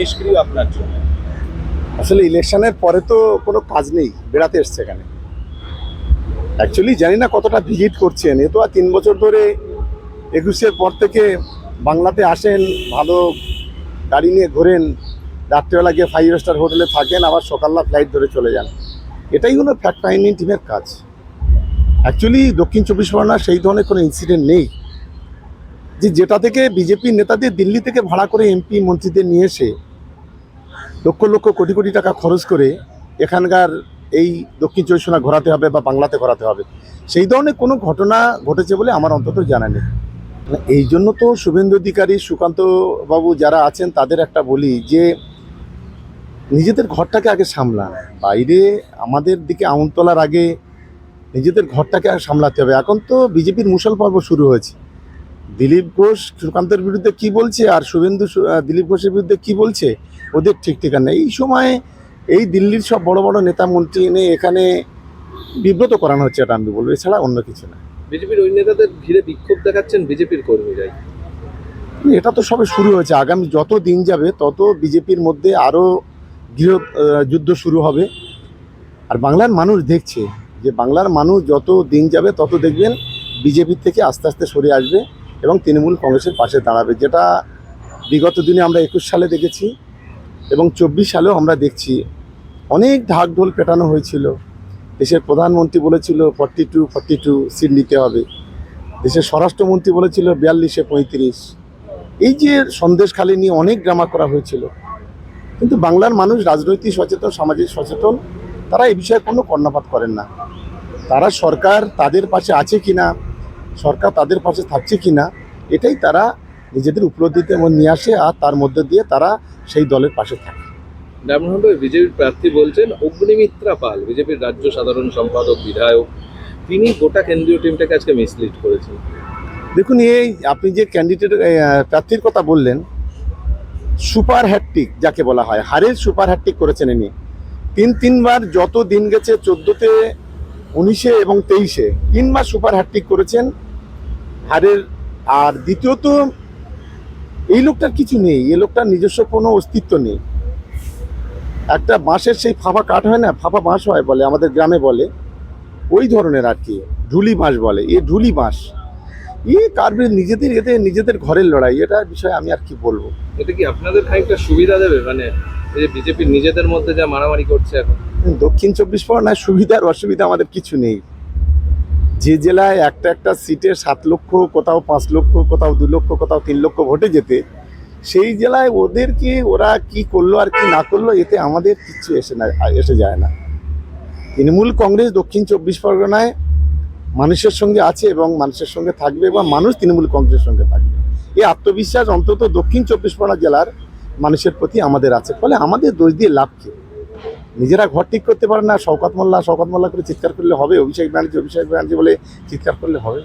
নিষ্ক্রিয় আপনার জন্য? আসলে ইলেকশনের পরে তো কোনো কাজ নেই, বেড়াতে এসছে এখানে। অ্যাকচুয়ালি জানি না কতটা ভিজিট করছেন, এ তো আর তিন বছর ধরে একুশের পর থেকে বাংলাতে আসেন, ভালো গাড়ি নিয়ে ঘোরেন, রাত্রেবেলা গিয়ে ফাইভ স্টার হোটেলে থাকেন, আবার সকালবেলা ফ্লাইট ধরে চলে যান। এটাই হলো ফ্যাক্ট ফাইন্ডিং টিমের কাজ। অ্যাকচুয়ালি দক্ষিণ চব্বিশ পরগনা সেই ধরনের কোনো ইনসিডেন্ট নেই। যে যেটা থেকে বিজেপির নেতাদের দিল্লি থেকে ভাড়া করে এমপি মন্ত্রীদের নিয়ে এসে লক্ষ লক্ষ কোটি কোটি টাকা খরচ করে এখানকার এই দক্ষিণ চব্বিশ পরগনা ঘোরাতে হবে বা বাংলাতে ঘোরাতে হবে। সেই ধরনের কোনো ঘটনা ঘটেছে বলে আমার অন্তত জানা নেই। এই জন্য তো শুভেন্দু অধিকারী, সুকান্ত বাবু যারা আছেন, তাদের একটা বলি যে, নিজেদের ঘরটাকে আগে সামলান। বাইরে আমাদের দিকে আউন তোলার আগে নিজেদের ঘরটাকে আগে সামলাতে হবে। এখন তো বিজেপির মুসল পর্ব শুরু হয়েছে। দিলীপ ঘোষ সুকান্তের বিরুদ্ধে কি বলছে আর শুভেন্দু দিলীপ ঘোষের বিরুদ্ধে কি বলছে ওদের ঠিক ঠিকানা এই সময় এই দিল্লির সব বড় বড় নেতা মন্ত্রী এনে এখানে বিব্রত করানো হচ্ছে এটা আমি বলব এছাড়া অন্য কিছু না। বিজেপির ওই নেতাদের ঘিরে বিক্ষোভ দেখাচ্ছেন বিজেপির কর্মীরাই। এটা তো সবে শুরু হয়েছে আগামী যত দিন যাবে তত বিজেপির মধ্যে আরও গৃহ যুদ্ধ শুরু হবে। আর বাংলার মানুষ দেখছে যে বাংলার মানুষ যত দিন যাবে তত দেখবেন বিজেপির থেকে আস্তে আস্তে সরে আসবে। এবং তৃণমূল কংগ্রেসের পাশে দাঁড়াবে, যেটা বিগত দিনে আমরা একুশ সালে দেখেছি এবং চব্বিশ সালেও আমরা দেখছি। অনেক ঢাক ঢোল পেটানো হয়েছিল। দেশের প্রধানমন্ত্রী বলেছিল, forty two forty two, seat নিতে হবে। দেশের স্বরাষ্ট্রমন্ত্রী বলেছিল, বিয়াল্লিশে পঁয়ত্রিশ। এই যে সন্দেশখালী নিয়ে অনেক ড্রামা করা হয়েছিল। কিন্তু বাংলার মানুষ রাজনৈতিক সচেতন, সামাজিক সচেতন, তারা এই বিষয়ে কোনো কর্ণপাত করেন না। তারা সরকার তাদের পাশে আছে কিনা সরকার তাদের পাশে থাকছে কিনা এটাই তারা নিজেদের উপলব্ধিতে নিয়ে আসে আর তার মধ্যে দিয়ে তারা সেই দলের পাশে থাকে। ডায়মন্ড বিজেপির প্রার্থী বলছেন অগ্নিমিত্রা পাল বিজেপির রাজ্য সাধারণ সম্পাদক বিধায়ক তিনি গোটা কেন্দ্রীয় টিমটাকে আজকে মিসলিড করেছেন। দেখুন এই আপনি যে ক্যান্ডিডেট প্রার্থীর কথা বললেন সুপার হ্যাট্রিক যাকে বলা হয় হারের সুপার হ্যাট্রিক করেছেন ইনি। তিন তিনবার যত দিন গেছে চোদ্দোতে উনিশে এবং তেইশে। তিন মাস সুপার হ্যাট্রিক করেছেন। হারের আর দ্বিতীয়ত, এই লোকটার কিছু নেই। এই লোকটার নিজস্ব কোনো অস্তিত্ব নেই। একটা বাঁশের সেই ফাঁপা কাঠ হয় না? ফাঁপা বাঁশ হয় বলে, আমাদের গ্রামে বলে। ওই ধরনের আর কি, ঢুলি বাঁশ বলে। এ ঢুলি বাঁশ। ই কারবে নিজেদের এতে নিজেদের ঘরের লড়াই। এটা বিষয়ে আমি আর কি বলব? এটা কি আপনাদের খানিকটা সুবিধা দেবে? মানে এই বিজেপির নিজেদের মধ্যে যা মারামারি করছে এখন? দক্ষিণ চব্বিশ পরগনায় সুবিধার অসুবিধা আমাদের কিছু নেই। যে জেলায় একটা একটা সিটে সাত লক্ষ, কোথাও পাঁচ লক্ষ, কোথাও দু লক্ষ, কোথাও তিন লক্ষ ভোটে যেতে, সেই জেলায় ওদেরকে ওরা কি করল আর কি না করল, এতে আমাদের কিচ্ছু এসে না, এসে যায় না। তৃণমূল কংগ্রেস দক্ষিণ চব্বিশ পরগনায় মানুষের সঙ্গে আছে এবং মানুষের সঙ্গে থাকবে এবং মানুষ তৃণমূল কংগ্রেসের সঙ্গে থাকবে। এই আত্মবিশ্বাস অন্তত দক্ষিণ চব্বিশ পরগনা জেলার মানুষের প্রতি আমাদের আছে, ফলে আমাদের দোষ দিয়ে লাভ কি? নিজেরা ঘর ঠিক করতে পারে না, শওকত মোল্লা শওকত মোল্লা করে চিৎকার করলে হবে, অভিষেক ব্যানার্জি অভিষেক ব্যানার্জি বলে চিৎকার করলে হবে।